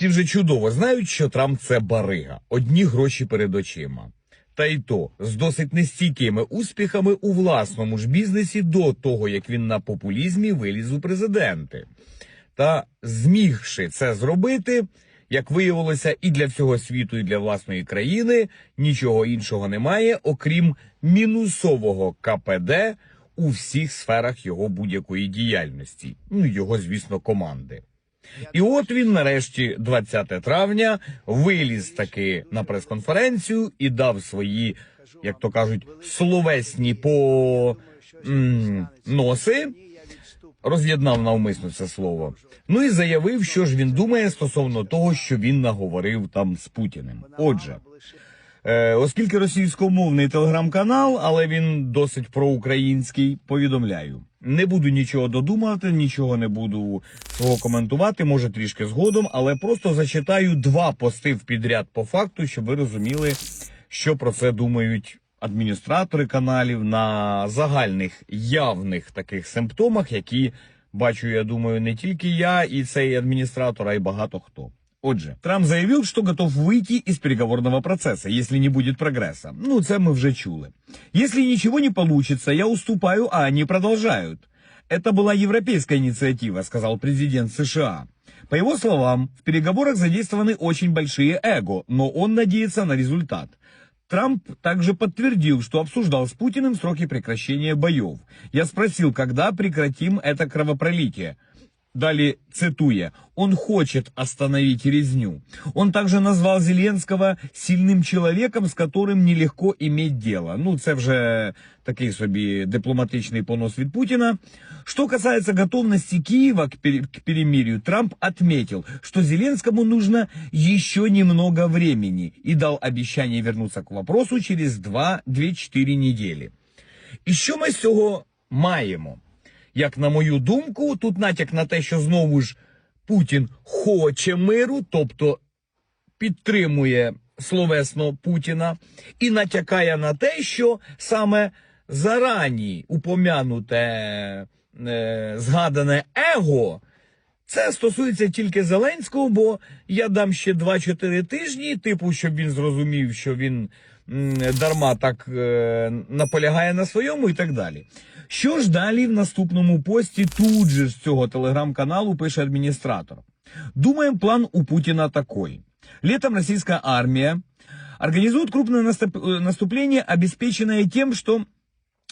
Всі вже чудово знають, що Трамп це барига, одні гроші перед очима. Та й то з досить нестійкими успіхами у власному ж бізнесі до того, як він на популізмі виліз у президенти. Та змігши це зробити, як виявилося, і для всього світу, і для власної країни нічого іншого немає, окрім мінусового КПД у всіх сферах його будь-якої діяльності. Ну, його, звісно, команди. І от він нарешті, 20 травня, виліз таки на прес-конференцію і дав свої, як то кажуть, словесні по м, носи. Роз'єднав навмисно це слово. Ну і заявив, що ж він думає стосовно того, що він наговорив там з Путіним. Отже, оскільки російськомовний телеграм-канал, але він досить проукраїнський, повідомляю. Не буду нічого додумувати, нічого не буду свого коментувати, може трішки згодом, але просто зачитаю два пости в підряд по факту, щоб ви розуміли, що про це думають адміністратори каналів на загальних явних таких симптомах, які бачу, я думаю, не тільки я і цей адміністратор, а й багато хто. Отже, Трамп заявил, что готов выйти из переговорного процесса, если не будет прогресса. Ну, це ми вже чули. Если ничего не получится, я уступаю, а они продолжают. Это была европейская инициатива, сказал президент США. По его словам, в переговорах задействованы очень большие эго, но он надеется на результат. Трамп также подтвердил, что обсуждал с Путиным сроки прекращения боев. Я спросил, когда прекратим это кровопролитие. Далее цитуя, он хочет остановить резню. Он также назвал Зеленского сильным человеком, з которым нелегко иметь дело. Ну, це вже такий собі дипломатичний понос від Путина. Что касается готовности Киева к, пере- к перемирию, Трамп отметил, что Зеленскому нужно еще немного времени и дал обещание вернуться к вопросу через 2-4 недели. І що ми з цього маємо? Як на мою думку, тут натяк на те, що знову ж Путін хоче миру, тобто підтримує словесно Путіна, і натякає на те, що саме зарані упомянуте е, згадане его. Це стосується тільки Зеленського, бо я дам ще 2-4 тижні, типу, щоб він зрозумів, що він дарма так е, наполягає на своєму і так далі. Що ж далі в наступному пості тут же з цього телеграм-каналу пише адміністратор. Думаем, план у Путина такой. Летом российская армия организует крупное наступ- э, наступление, обеспеченное тем, что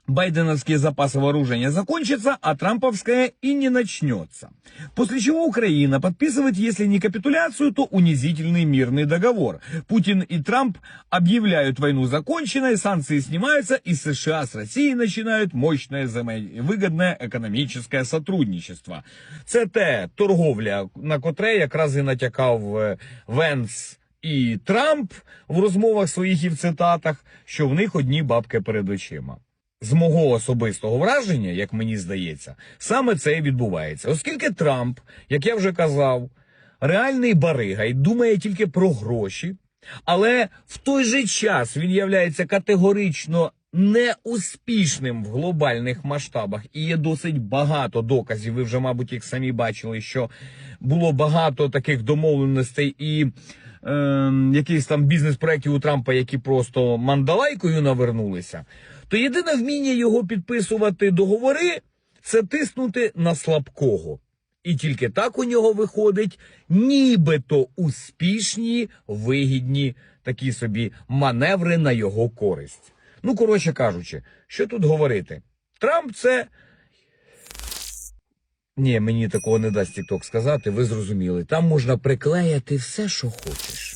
Байденовские запасы вооружения закончатся, а трамповская и не начнется. После чего Украина подписывает, если не капитуляцию, то унизительный мирный договор. Путин и Трамп объявляют войну законченной, санкции снимаются, и США с Россией начинают мощное взаимовыгодное экономическое сотрудничество. Це те торговля, на котре якраз і натякав е, Венс і Трамп в розмовах своїх і в цитатах, що в них одні бабки перед очима. З мого особистого враження, як мені здається, саме це і відбувається. Оскільки Трамп, як я вже казав, реальний барига і думає тільки про гроші, але в той же час він являється категорично неуспішним в глобальних масштабах, і є досить багато доказів. Ви вже, мабуть, їх самі бачили, що було багато таких домовленостей і е, якихось там бізнес-проєктів у Трампа, які просто мандалайкою навернулися. То єдине вміння його підписувати договори це тиснути на слабкого. І тільки так у нього виходить нібито успішні, вигідні такі собі маневри на його користь. Ну, коротше кажучи, що тут говорити? Трамп це. Ні, мені такого не дасть TikTok сказати, ви зрозуміли. Там можна приклеяти все, що хочеш.